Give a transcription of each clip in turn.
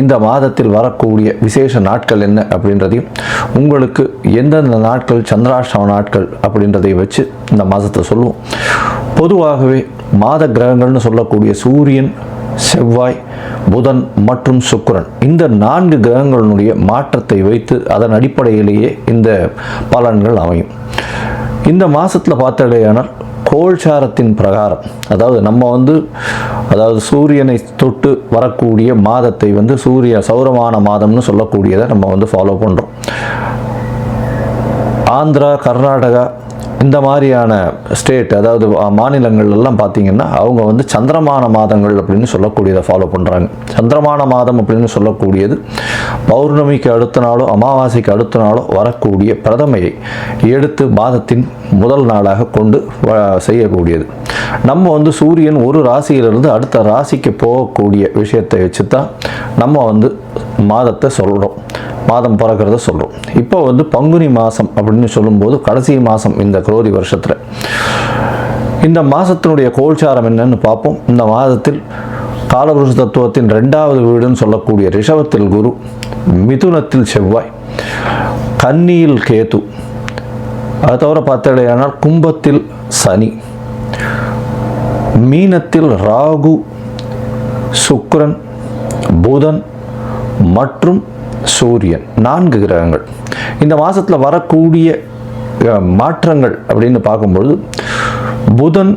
இந்த மாதத்தில் வரக்கூடிய விசேஷ நாட்கள் என்ன அப்படின்றதையும் உங்களுக்கு எந்தெந்த நாட்கள் சந்திராஷ்டம நாட்கள் அப்படின்றதை வச்சு இந்த மாதத்தை சொல்லுவோம். பொதுவாகவே மாத கிரகங்கள்னு சொல்லக்கூடிய சூரியன் செவ்வாய் புதன் மற்றும் சுக்கிரன் இந்த நான்கு கிரகங்களுடைய மாற்றத்தை வைத்து அதன் அடிப்படையிலேயே இந்த பலன்கள் அமையும். இந்த மாதத்தில் பார்த்தடையானால் கோல்சாரத்தின் பிரகாரம். அதாவது நம்ம வந்து அதாவது சூரியனை தொட்டு வரக்கூடிய மாதத்தை வந்து சூரிய சௌரமான மாதம்னு சொல்லக்கூடியதை நம்ம வந்து ஃபாலோ பண்ணுறோம் ஆந்திரா கர்நாடகா இந்த மாதிரியான ஸ்டேட் அதாவது மாநிலங்கள்லாம் பார்த்திங்கன்னா பார்த்தீங்கன்னா அவங்க வந்து சந்திரமான மாதங்கள் அப்படின்னு சொல்லக்கூடியதை ஃபாலோ பண்ணுறாங்க சந்திரமான மாதம் அப்படின்னு சொல்லக்கூடியது பௌர்ணமிக்கு அடுத்த நாளோ அமாவாசைக்கு அடுத்த நாளோ வரக்கூடிய பிரதமையை எடுத்து மாதத்தின் முதல் நாளாக கொண்டு வ- செய்யக்கூடியது. நம்ம வந்து சூரியன் ஒரு ராசியிலிருந்து அடுத்த ராசிக்கு போகக்கூடிய விஷயத்தை வச்சு தான் நம்ம வந்து மாதத்தை சொல்கிறோம் மாதம் பிறக்கிறத சொல்கிறோம் இப்போ வந்து பங்குனி மாதம் அப்படின்னு சொல்லும்போது கடைசி மாதம் இந்த குரோதி வருஷத்தில். இந்த மாதத்தினுடைய கோல்சாரம் என்னன்னு பார்ப்போம். இந்த மாதத்தில் காலபுருஷ தத்துவத்தின் ரெண்டாவது வீடுன்னு சொல்லக்கூடிய ரிஷபத்தில் குரு மிதுனத்தில் செவ்வாய் கன்னியில் கேது. அது தவிர பார்த்தடையானால் கும்பத்தில் சனி மீனத்தில் ராகு சுக்ரன் புதன் மற்றும் சூரியன். நான்கு கிரகங்கள். இந்த மாதத்தில் வரக்கூடிய மாற்றங்கள் அப்படின்னு பார்க்கும்பொழுது புதன்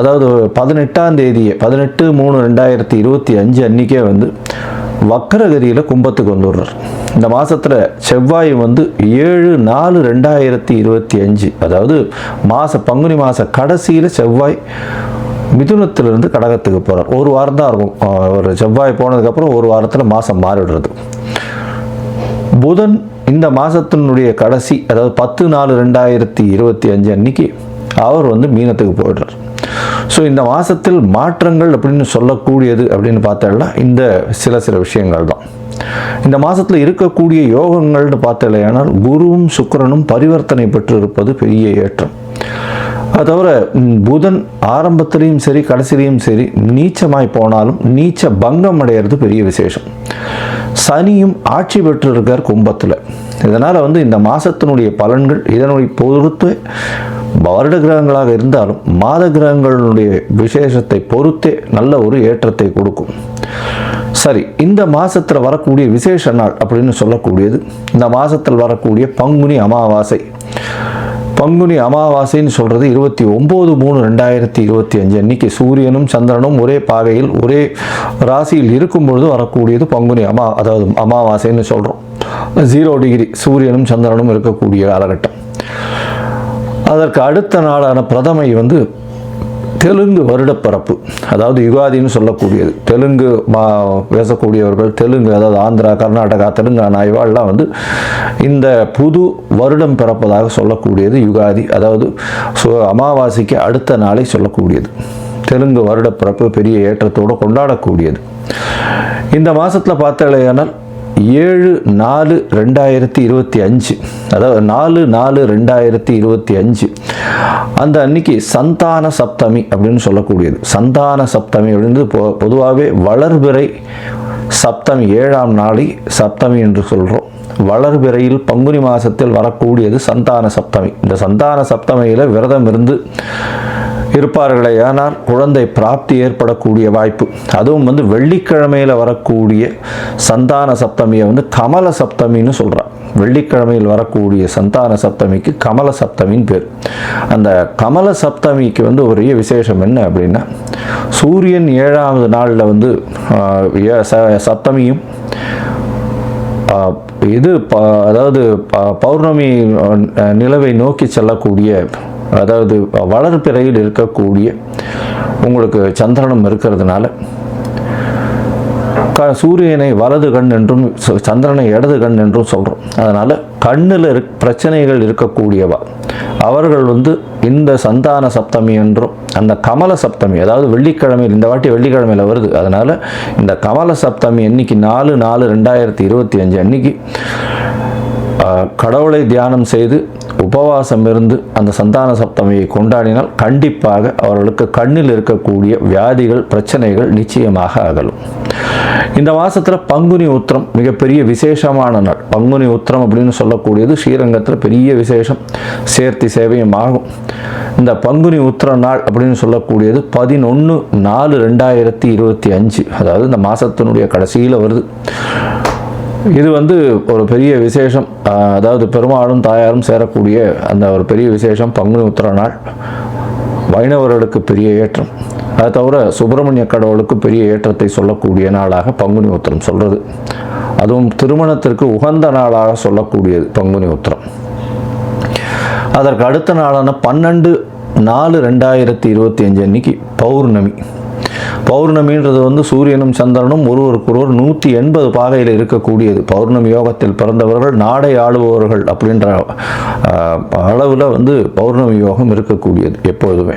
அதாவது பதினெட்டாம் தேதியை பதினெட்டு மூணு ரெண்டாயிரத்தி இருபத்தி அஞ்சு அன்றைக்கே வந்து வக்கரகதியில் கும்பத்துக்கு வந்துடுறார். இந்த மாதத்தில் செவ்வாய் வந்து ஏழு நாலு ரெண்டாயிரத்தி இருபத்தி அஞ்சு அதாவது மாத பங்குனி மாத கடைசியில் செவ்வாய் மிதுனத்திலிருந்து கடகத்துக்கு போகிறார் ஒரு வாரம் தான் இருக்கும் ஒரு செவ்வாய் போனதுக்கப்புறம் ஒரு வாரத்தில் மாதம் மாறிடுறது. புதன் இந்த மாதத்தினுடைய கடைசி அதாவது பத்து நாலு ரெண்டாயிரத்தி இருபத்தி அஞ்சு அன்னைக்கு அவர் வந்து மீனத்துக்கு போயிடுறார். ஸோ இந்த மாதத்தில் மாற்றங்கள் அப்படின்னு சொல்லக்கூடியது அப்படின்னு பார்த்தோம்னா இந்த சில சில விஷயங்கள் தான். இந்த மாதத்தில் இருக்கக்கூடிய யோகங்கள்னு பார்த்தலையானால் குருவும் சுக்கிரனும் பரிவர்த்தனை பெற்று இருப்பது பெரிய ஏற்றம். அது தவிர புதன் ஆரம்பத்திலையும் சரி கடைசிலையும் சரி நீச்சமாய் போனாலும் நீச்ச பங்கம் அடையிறது பெரிய விசேஷம். சனியும் ஆட்சி பெற்று இருக்கார் கும்பத்தில். இதனால் வந்து இந்த மாதத்தினுடைய பலன்கள் இதனுடைய பொறுத்து வருட கிரகங்களாக இருந்தாலும் மாத கிரகங்களுடைய விசேஷத்தை பொறுத்தே நல்ல ஒரு ஏற்றத்தை கொடுக்கும். சரி இந்த மாதத்தில் வரக்கூடிய விசேஷ நாள் அப்படின்னு சொல்லக்கூடியது இந்த மாதத்தில் வரக்கூடிய பங்குனி அமாவாசை. பங்குனி அமாவாசைன்னு சொல்கிறது இருபத்தி ஒம்பது மூணு ரெண்டாயிரத்தி இருபத்தி அஞ்சு அன்னைக்கு. சூரியனும் சந்திரனும் ஒரே பாகையில் ஒரே ராசியில் இருக்கும் பொழுது வரக்கூடியது பங்குனி அமா அதாவது அமாவாசைன்னு சொல்கிறோம் ஜீரோ டிகிரி சூரியனும் சந்திரனும் இருக்கக்கூடிய காலகட்டம். அதற்கு அடுத்த நாளான பிரதமை வந்து தெலுங்கு வருடப்பரப்பு அதாவது யுகாதின்னு சொல்லக்கூடியது. தெலுங்கு மா பேசக்கூடியவர்கள் தெலுங்கு அதாவது ஆந்திரா கர்நாடகா தெலுங்கானா இவாள்லாம் வந்து இந்த புது வருடம் பிறப்பதாக சொல்லக்கூடியது யுகாதி. அதாவது சு- அமாவாசைக்கு அடுத்த நாளை சொல்லக்கூடியது. தெலுங்கு வருடப்பிறப்பு பெரிய ஏற்றத்தோடு கொண்டாடக்கூடியது. இந்த மாதத்தில் பார்த்தாலேயானால் ஏழு நாலு ரெண்டாயிரத்தி இருபத்தி அஞ்சு. அதாவது நாலு நாலு ரெண்டாயிரத்தி இருபத்தி அஞ்சு. அந்த அன்னைக்கு சந்தான சப்தமி அப்படின்னு சொல்லக்கூடியது. சந்தான சப்தமி அப்படின்னு பொ பொதுவாகவே வளர்பிறை சப்தமி ஏழாம் நாளை சப்தமி என்று சொல்கிறோம் வளர்பிறையில் பங்குனி மாதத்தில் வரக்கூடியது சந்தான சப்தமி. இந்த சந்தான சப்தமியில் விரதம் இருந்து இருப்பார்களே ஆனால் குழந்தை பிராப்தி ஏற்படக்கூடிய வாய்ப்பு. அதுவும் வந்து வெள்ளிக்கிழமையில் வரக்கூடிய சந்தான சப்தமியை வந்து கமல சப்தமின்னு சொல்கிறான் வெள்ளிக்கிழமையில் வரக்கூடிய சந்தான சப்தமிக்கு கமல சப்தமின்னு பேர். அந்த கமல சப்தமிக்கு வந்து ஒரு விசேஷம் என்ன அப்படின்னா சூரியன் ஏழாவது நாளில் வந்து சப்தமியும் இது ப- அதாவது ப- பௌர்ணமி நிலவை நோக்கி செல்லக்கூடிய அதாவது வளர்பிறையில் இருக்கக்கூடிய உங்களுக்கு சந்திரனும் இருக்கிறதுனால க சூரியனை வலது கண் என்றும் சந்திரனை இடது கண் என்றும் சொல்கிறோம் அதனால் கண்ணில் இருக் பிரச்சனைகள் இருக்கக்கூடியவா அவர்கள் வந்து இந்த சந்தான சப்தமி என்றும் அந்த கமல சப்தமி அதாவது வெள்ளிக்கிழமையில் இந்த வாட்டி வெள்ளிக்கிழமையில் வருது. அதனால் இந்த கமல சப்தமி அன்னைக்கு நாலு நாலு ரெண்டாயிரத்தி இருபத்தி அஞ்சு அன்னைக்கு கடவுளை தியானம் செய்து உபவாசம் இருந்து அந்த சந்தான சப்தமியை கொண்டாடினால் கண்டிப்பாக அவர்களுக்கு கண்ணில் இருக்கக்கூடிய வியாதிகள் பிரச்சனைகள் நிச்சயமாக அகலும். இந்த மாதத்தில் பங்குனி உத்திரம் மிகப்பெரிய விசேஷமான நாள். பங்குனி உத்திரம் அப்படின்னு சொல்லக்கூடியது ஸ்ரீரங்கத்தில் பெரிய விசேஷம். சேர்த்தி சேவையும் ஆகும். இந்த பங்குனி உத்திர நாள் அப்படின்னு சொல்லக்கூடியது பதினொன்று நாலு ரெண்டாயிரத்தி இருபத்தி அஞ்சு. அதாவது இந்த மாதத்தினுடைய கடைசியில் வருது. இது வந்து ஒரு பெரிய விசேஷம். அதாவது பெருமாளும் தாயாரும் சேரக்கூடிய அந்த ஒரு பெரிய விசேஷம் பங்குனி உத்திர நாள். வைணவர்களுக்கு பெரிய ஏற்றம். அதை தவிர சுப்பிரமணிய கடவுளுக்கு பெரிய ஏற்றத்தை சொல்லக்கூடிய நாளாக பங்குனி உத்திரம் சொல்கிறது அதுவும் திருமணத்திற்கு உகந்த நாளாக சொல்லக்கூடியது பங்குனி உத்திரம். அதற்கு அடுத்த நாளான பன்னெண்டு நாலு ரெண்டாயிரத்தி இருபத்தி அஞ்சு அன்னைக்கு பௌர்ணமி. பௌர்ணமின்றது வந்து சூரியனும் சந்திரனும் ஒருவருக்கொருவர் நூற்றி எண்பது பாகையில் இருக்கக்கூடியது. பௌர்ணமி யோகத்தில் பிறந்தவர்கள் நாடை ஆளுபவர்கள் அப்படின்ற அளவில் வந்து பௌர்ணமி யோகம் இருக்கக்கூடியது எப்பொழுதுமே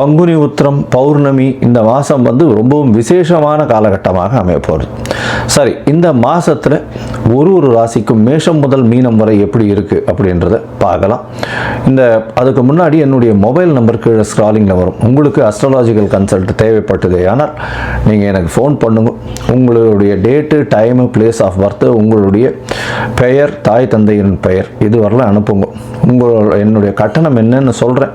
பங்குனி உத்திரம் பௌர்ணமி இந்த மாதம் வந்து ரொம்பவும் விசேஷமான காலகட்டமாக அமையப்போகுது. சரி இந்த மாதத்தில் ஒரு ஒரு ராசிக்கும் மேஷம் முதல் மீனம் வரை எப்படி இருக்குது அப்படின்றத பார்க்கலாம். இந்த அதுக்கு முன்னாடி என்னுடைய மொபைல் நம்பர் கீழே ஸ்க்ராலிங்கில் வரும். உங்களுக்கு அஸ்ட்ராலாஜிக்கல் கன்சல்ட் தேவைப்பட்டது ஆனால் நீங்கள் எனக்கு ஃபோன் பண்ணுங்க. உங்களுடைய date time place of birth உங்களுடைய பெயர் தாய் தந்தையின் பெயர் இது வரலாம் அனுப்புங்க. உங்களோட என்னுடைய கட்டணம் என்னன்னு சொல்கிறேன்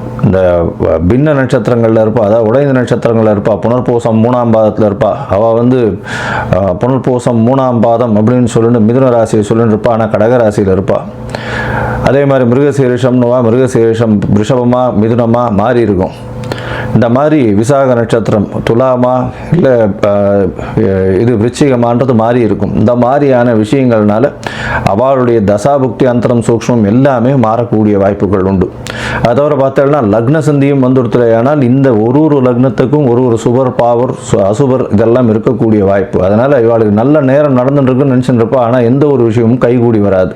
இந்த வ- பின்ன நட்சத்திரங்களில் இருப்பா அதாவது உடைந்த நட்சத்திரங்களில் இருப்பா புனர்பூசம் மூணாம் பாதத்தில் இருப்பா. அவள் வந்து புனர்பூசம் மூணாம் பாதம் அப்படின்னு சொல்லிட்டு மிதுன ராசியை சொல்லிட்டு இருப்பா ஆனால் கடகராசியில் இருப்பா. அதே மாதிரி மிருகசீரிஷம்னுவா மிருகசீரிஷம் ரிஷபமாக மிதுனமாக மாறி இருக்கும். இந்த மாதிரி விசாக நட்சத்திரம் துலாமா இல்லை இது விருச்சிகமான்றது மாறி இருக்கும். இந்த மாதிரியான விஷயங்கள்னால அவளுடைய தசாபுக்தி அந்தரம் சூக்ஷ்மம் எல்லாமே மாறக்கூடிய வாய்ப்புகள் உண்டு. அதை தவிர பார்த்தோம்னா லக்ன சந்தியும் வந்துடுத்துலையானால் இந்த ஒரு ஒரு லக்னத்துக்கும் ஒரு ஒரு சுபர் பாவர் சு- அசுபர் இதெல்லாம் இருக்கக்கூடிய வாய்ப்பு. அதனால் இவாளுக்கு நல்ல நேரம் நடந்துட்டு இருக்குன்னு நினச்சிட்டு இருப்பா ஆனால் எந்த ஒரு விஷயமும் கைகூடி வராது.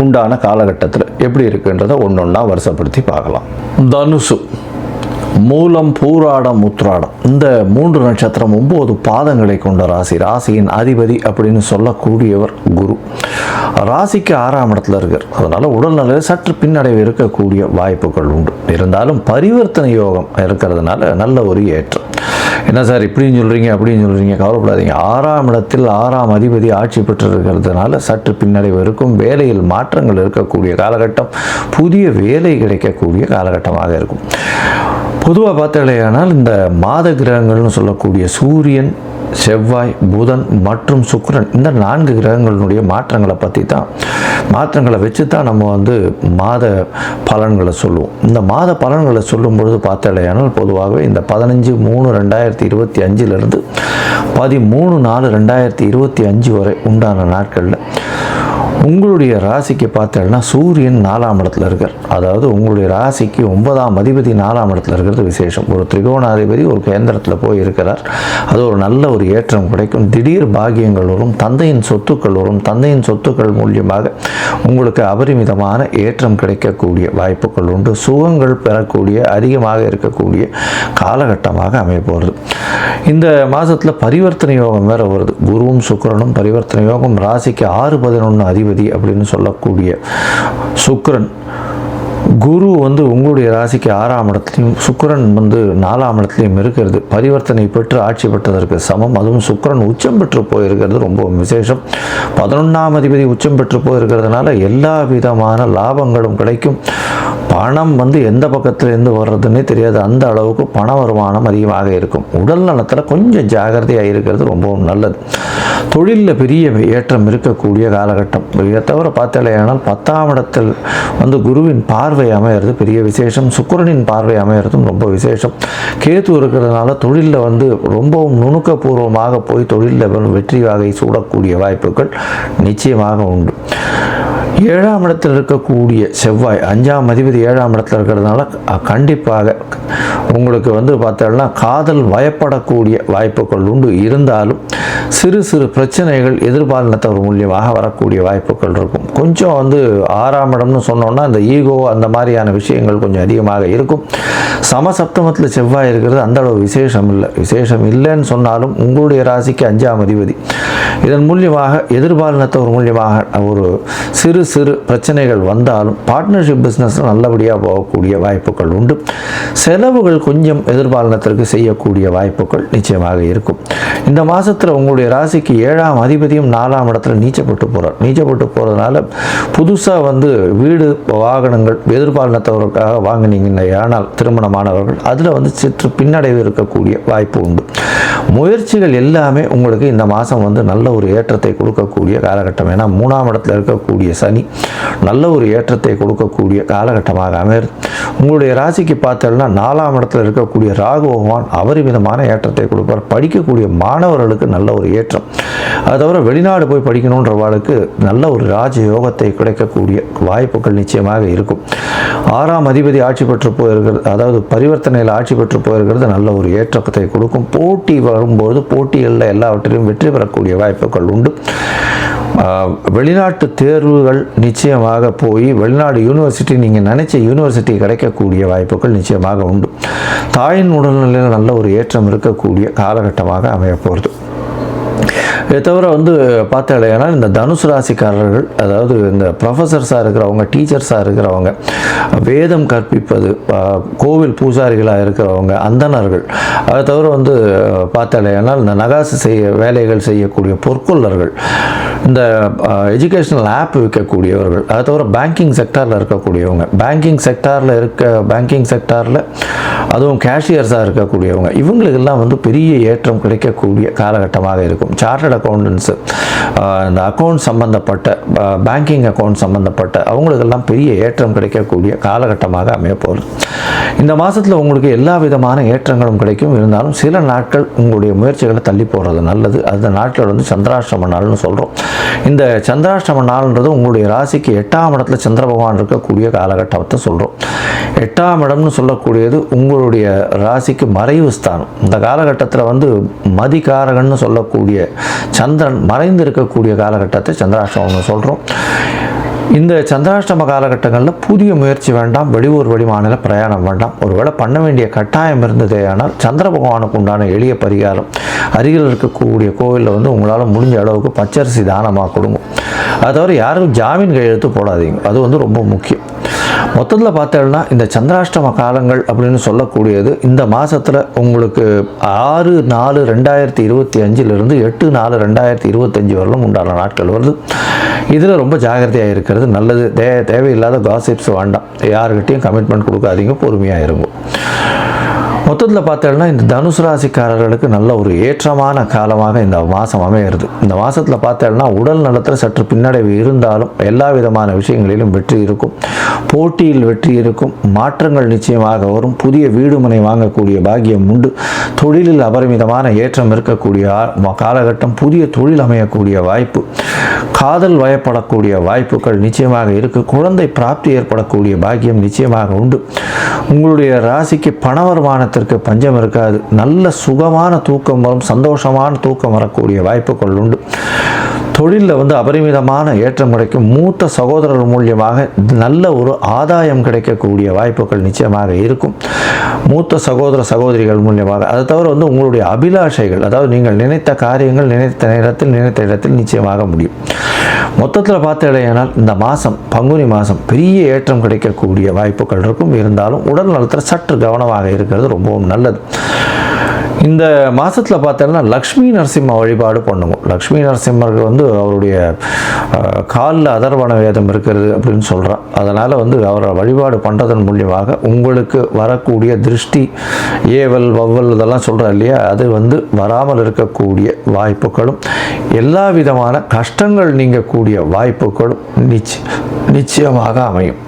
உண்டான காலகட்டத்தில் எப்படி இருக்குன்றதை ஒன்று ஒன்றா வருஷப்படுத்தி பார்க்கலாம். தனுசு மூலம் பூராடம் உத்ராடம் இந்த மூன்று நட்சத்திரம் ஒன்பது பாதங்களை கொண்ட ராசி. ராசியின் அதிபதி அப்படின்னு சொல்லக்கூடியவர் குரு. ராசிக்கு ஆறாம் இடத்துல இருக்கார். அதனால் உடல்நிலையில் சற்று பின்னடைவு இருக்கக்கூடிய வாய்ப்புகள் உண்டு. இருந்தாலும் பரிவர்த்தனை யோகம் இருக்கிறதுனால நல்ல ஒரு ஏற்றம். என்ன சார் இப்படின்னு சொல்கிறீங்க அப்படின்னு சொல்கிறீங்க கவலைப்படாதீங்க. ஆறாம் இடத்தில் ஆறாம் அதிபதி ஆட்சி பெற்று இருக்கிறதுனால சற்று பின்னடைவு இருக்கும். வேலையில் மாற்றங்கள் இருக்கக்கூடிய காலகட்டம் புதிய வேலை கிடைக்கக்கூடிய காலகட்டமாக இருக்கும். பொதுவாக பார்த்தாலேயானால் இந்த மாத கிரகங்கள்னு சொல்லக்கூடிய சூரியன் செவ்வாய் புதன் மற்றும் சுக்கரன் இந்த நான்கு கிரகங்களினுடைய மாற்றங்களை பற்றி தான் மாற்றங்களை வச்சு தான் நம்ம வந்து மாத பலன்களை சொல்லுவோம். இந்த மாத பலன்களை சொல்லும் பொழுது பார்த்தாலேயானால் பொதுவாகவே இந்த பதினஞ்சு மூணு ரெண்டாயிரத்தி இருபத்தி அஞ்சிலிருந்து பதிமூணு நாலு ரெண்டாயிரத்தி இருபத்தி அஞ்சு வரை உண்டான நாட்களில் உங்களுடைய ராசிக்கு பார்த்தேன்னா சூரியன் நாலாம் இடத்துல இருக்கார். அதாவது உங்களுடைய ராசிக்கு ஒன்பதாம் அதிபதி நாலாம் இடத்துல இருக்கிறது விசேஷம். ஒரு திரிகோணாதிபதி ஒரு கேந்திரத்தில் போய் இருக்கிறார். அது ஒரு நல்ல ஒரு ஏற்றம் கிடைக்கும். திடீர் பாகியங்கள் வரும் தந்தையின் சொத்துக்கள் வரும் தந்தையின் சொத்துக்கள் மூலியமாக உங்களுக்கு அபரிமிதமான ஏற்றம் கிடைக்கக்கூடிய வாய்ப்புகள் உண்டு. சுகங்கள் பெறக்கூடிய அதிகமாக இருக்கக்கூடிய காலகட்டமாக அமைய போகிறது இந்த மாதத்தில் பரிவர்த்தனை யோகம் வேறு வருது. குருவும் சுக்கிரனும் பரிவர்த்தனை யோகம். ராசிக்கு ஆறு பதினொன்று அதிபதி அப்படின்னு சொல்லக்கூடிய சுக்ரன் குரு வந்து உங்களுடைய ராசிக்கு ஆறாம் இடத்துலையும் சுக்கிரன் வந்து நாலாம் இடத்துலையும் இருக்கிறது. பரிவர்த்தனை பெற்று ஆட்சி பெற்றதற்கு சமம். அதுவும் சுக்கரன் உச்சம் பெற்று போயிருக்கிறது ரொம்ப விசேஷம். பதினொன்றாம் அதிபதி உச்சம் பெற்று போயிருக்கிறதுனால எல்லா விதமான லாபங்களும் கிடைக்கும். பணம் வந்து எந்த பக்கத்துலேருந்து வர்றதுன்னே தெரியாது. அந்த அளவுக்கு பண வருமானம் அதிகமாக இருக்கும். உடல் நலத்தில் கொஞ்சம் ஜாகிரதையாக இருக்கிறது ரொம்பவும் நல்லது. தொழிலில் பெரிய ஏற்றம் இருக்கக்கூடிய காலகட்டம். இதை தவிர பார்த்தாலேயானால் பத்தாம் இடத்தில் வந்து குருவின் பார்வை அமையிறது பெரிய விசேஷம். சுக்கிரனின் பார்வை அமையிறதும் ரொம்ப விசேஷம். கேத்து இருக்கிறதுனால தொழிலில் வந்து ரொம்பவும் நுணுக்கபூர்வமாக போய் தொழிலில் வெற்றி வகை சூடக்கூடிய வாய்ப்புகள் நிச்சயமாக உண்டு. ஏழாம் இடத்தில் இருக்கக்கூடிய செவ்வாய் அஞ்சாம் அதிபதி ஏழாம் இடத்துல இருக்கிறதுனால கண்டிப்பாக உங்களுக்கு வந்து பார்த்தோம்னா காதல் வயப்படக்கூடிய வாய்ப்புகள் உண்டு. இருந்தாலும் சிறு சிறு பிரச்சனைகள் எதிர்பாலினத்தவர் மூலியமாக வரக்கூடிய வாய்ப்புகள் இருக்கும். கொஞ்சம் வந்து ஆறாம் இடம்னு சொன்னோம்னா இந்த ஈகோ அந்த மாதிரியான விஷயங்கள் கொஞ்சம் அதிகமாக இருக்கும். சமசப்தமத்தில் செவ்வாய் இருக்கிறது அந்த அளவு விசேஷம் இல்லை. விசேஷம் இல்லைன்னு சொன்னாலும் உங்களுடைய ராசிக்கு அஞ்சாம் அதிபதி. இதன் மூலியமாக எதிர்பாலினத்தவர் மூலியமாக ஒரு சிறு சிறு பிரச்சனைகள் வந்தாலும் பார்ட்னர்ஷிப் பிஸ்னஸ் நல்லபடியாக போகக்கூடிய வாய்ப்புகள் உண்டு. செலவுகள் கொஞ்சம் எதிர்பாலினத்திற்கு செய்யக்கூடிய வாய்ப்புகள் நிச்சயமாக இருக்கும். இந்த மாதத்தில் உங்களுடைய ராசிக்கு ஏழாம் அதிபதியும் நாலாம் இடத்துல நீச்சப்பட்டு போகிறார் நீச்சப்பட்டு போகிறதுனால புதுசாக வந்து வீடு வாகனங்கள் எதிர்பாலினத்தவருக்காக வாங்கினீங்கன்னா ஆனால் திருமணமானவர்கள் அதில் வந்து சிற்று பின்னடைவு இருக்கக்கூடிய வாய்ப்பு உண்டு. முயற்சிகள் எல்லாமே உங்களுக்கு இந்த மாதம் வந்து நல்ல ஒரு ஏற்றத்தை கொடுக்கக்கூடிய காலகட்டம். ஏன்னா மூணாம் இடத்துல இருக்கக்கூடிய சனி நல்ல ஒரு ஏற்றத்தை கொடுக்கக்கூடிய காலகட்டமாக அமையுது உங்களுடைய ராசிக்கு பார்த்தோம்னா நாலாம் இடத்துல இருக்கக்கூடிய ராகு பகவான் விதமான ஏற்றத்தை கொடுப்பார். படிக்கக்கூடிய மாணவர்களுக்கு நல்ல ஒரு ஏற்றம். அது தவிர வெளிநாடு போய் படிக்கணுன்றவாளுக்கு நல்ல ஒரு ராஜ யோகத்தை கிடைக்கக்கூடிய வாய்ப்புகள் நிச்சயமாக இருக்கும். ஆறாம் அதிபதி ஆட்சி பெற்று போயிருக்கிறது அதாவது பரிவர்த்தனையில் ஆட்சி பெற்று போயிருக்கிறது நல்ல ஒரு ஏற்றத்தை கொடுக்கும். போட்டி வரும்போது போட்டிகளில் எல்லாவற்றிலும் வெற்றி பெறக்கூடிய வாய்ப்புகள் உண்டு. வெளிநாட்டு தேர்வுகள் நிச்சயமாக போய் வெளிநாடு யூனிவர்சிட்டி நீங்கள் நினைச்ச யூனிவர்சிட்டி கிடைக்கக்கூடிய வாய்ப்புகள் நிச்சயமாக உண்டு. தாயின் உடல்நிலையில் நல்ல ஒரு ஏற்றம் இருக்கக்கூடிய காலகட்டமாக அமையப்போகிறது இதை தவிர வந்து பார்த்தாலேனா இந்த தனுசு ராசிக்காரர்கள் அதாவது இந்த ப்ரொஃபஸர்ஸாக இருக்கிறவங்க டீச்சர்ஸாக இருக்கிறவங்க வேதம் கற்பிப்பது கோவில் பூஜாரிகளாக இருக்கிறவங்க அந்தணர்கள். அதை தவிர வந்து பார்த்தாலேனால் இந்த நகாசு செய்ய வேலைகள் செய்யக்கூடிய பொற்கொள்ளர்கள் இந்த எஜுகேஷனல் ஆப் விற்கக்கூடியவர்கள் அதை தவிர பேங்கிங் செக்டாரில் இருக்கக்கூடியவங்க பேங்கிங் செக்டாரில் இருக்க பேங்கிங் செக்டாரில் அதுவும் கேஷியர்ஸாக இருக்கக்கூடியவங்க இவங்களுக்கெல்லாம் வந்து பெரிய ஏற்றம் கிடைக்கக்கூடிய காலகட்டமாக இருக்கும். சார்ட்டர்ட் அக்கௌண்டன்ஸு இந்த அக்கௌண்ட் சம்மந்தப்பட்ட பேங்கிங் அக்கௌண்ட் சம்மந்தப்பட்ட அவங்களுக்கெல்லாம் பெரிய ஏற்றம் கிடைக்கக்கூடிய காலகட்டமாக அமையப்போகுது. இந்த மாதத்தில் உங்களுக்கு எல்லா விதமான ஏற்றங்களும் கிடைக்கும். இருந்தாலும் சில நாட்கள் உங்களுடைய முயற்சிகளை தள்ளி போடுறது நல்லது. அந்த நாட்கள் வந்து சந்திராஷ்டம நாள்னு சொல்கிறோம் இந்த சந்திராஷ்டம நாள்ன்றது உங்களுடைய ராசிக்கு எட்டாம் இடத்துல சந்திர பகவான் இருக்கக்கூடிய காலகட்டத்தை சொல்கிறோம் எட்டாம் இடம்னு சொல்லக்கூடியது உங்களுடைய ராசிக்கு மறைவு ஸ்தானம். இந்த காலகட்டத்தில் வந்து மதிகாரகன்னு சொல்லக்கூடிய சந்திரன் மறைந்து இருக்கக்கூடிய காலகட்டத்தை சந்திராஷ்டமம்னு சொல்கிறோம் இந்த சந்திராஷ்டம காலகட்டங்களில் புதிய முயற்சி வேண்டாம் வெளியூர் வெளிமாநில பிரயாணம் வேண்டாம். ஒருவேளை பண்ண வேண்டிய கட்டாயம் இருந்ததே ஆனால் சந்திர பகவானுக்கு உண்டான எளிய பரிகாரம் அருகில் இருக்கக்கூடிய கோவிலில் வந்து உங்களால் முடிஞ்ச அளவுக்கு பச்சரிசி தானமாக கொடுங்க. அதை தவிர யாரும் ஜாமீன் கையெழுத்து போடாதீங்க. அது வந்து ரொம்ப முக்கியம். மொத்தத்தில் பார்த்தோம்னா இந்த சந்திராஷ்டம காலங்கள் அப்படின்னு சொல்லக்கூடியது இந்த மாதத்தில் உங்களுக்கு ஆறு நாலு ரெண்டாயிரத்தி இருபத்தி அஞ்சிலிருந்து எட்டு நாலு ரெண்டாயிரத்தி இருபத்தஞ்சி வரலும் உண்டான நாட்கள் வருது. இதில் ரொம்ப ஜாகிரதையாக இருக்கிறது நல்லது. தே தேவையில்லாத காசிப்ஸ் வேண்டாம். யாருக்கிட்டையும் கமிட்மெண்ட் கொடுக்காதீங்க பொறுமையாக இருங்க. மொத்தத்தில் பார்த்தோம்னா இந்த தனுசு ராசிக்காரர்களுக்கு நல்ல ஒரு ஏற்றமான காலமாக இந்த மாதம் அமையிறது இந்த மாதத்தில் பார்த்தோம்னா உடல் நலத்தில் சற்று பின்னடைவு இருந்தாலும் எல்லா விதமான விஷயங்களிலும் வெற்றி இருக்கும். போட்டியில் வெற்றி இருக்கும். மாற்றங்கள் நிச்சயமாக வரும். புதிய வீடுமனை வாங்கக்கூடிய பாக்கியம் உண்டு. தொழிலில் அபரிமிதமான ஏற்றம் இருக்கக்கூடிய ஆ- காலகட்டம் புதிய தொழில் அமையக்கூடிய வாய்ப்பு காதல் வயப்படக்கூடிய வாய்ப்புகள் நிச்சயமாக இருக்கு. குழந்தை பிராப்தி ஏற்படக்கூடிய பாக்கியம் நிச்சயமாக உண்டு. உங்களுடைய ராசிக்கு பண வருமானத்திற்கு பஞ்சம் இருக்காது. நல்ல சுகமான தூக்கம் வரும் சந்தோஷமான தூக்கம் வரக்கூடிய வாய்ப்புகள் உண்டு. தொழிலில் வந்து அபரிமிதமான ஏற்றம் கிடைக்கும். மூத்த சகோதரர் மூலியமாக நல்ல ஒரு ஆதாயம் கிடைக்கக்கூடிய வாய்ப்புகள் நிச்சயமாக இருக்கும். மூத்த சகோதர சகோதரிகள் மூலியமாக. அதை தவிர வந்து உங்களுடைய அபிலாஷைகள் அதாவது நீங்கள் நினைத்த காரியங்கள் நினைத்த நேரத்தில் நினைத்த இடத்தில் நிச்சயமாக முடியும். மொத்தத்தில் பார்த்தீங்கன்னா இந்த மாதம் பங்குனி மாதம் பெரிய ஏற்றம் கிடைக்கக்கூடிய வாய்ப்புகள் இருக்கும். இருந்தாலும் உடல் நலத்தில் சற்று கவனமாக இருக்கிறது ரொம்பவும் நல்லது. இந்த மாதத்தில் பார்த்தோம்னா லக்ஷ்மி நரசிம்ம வழிபாடு பண்ணுவோம் லக்ஷ்மி நரசிம்மருக்கு வந்து அவருடைய காலில் அதர்வன வேதம் இருக்கிறது அப்படின்னு சொல்கிறான் அதனால் வந்து அவரை வழிபாடு பண்ணுறதன் மூலியமாக உங்களுக்கு வரக்கூடிய திருஷ்டி ஏவல் வவ்வல் இதெல்லாம் சொல்கிறா இல்லையா? அது வந்து வராமல் இருக்கக்கூடிய வாய்ப்புகளும் எல்லா விதமான கஷ்டங்கள் நீங்கக்கூடிய வாய்ப்புகளும் நிச்ச நிச்சயமாக அமையும்.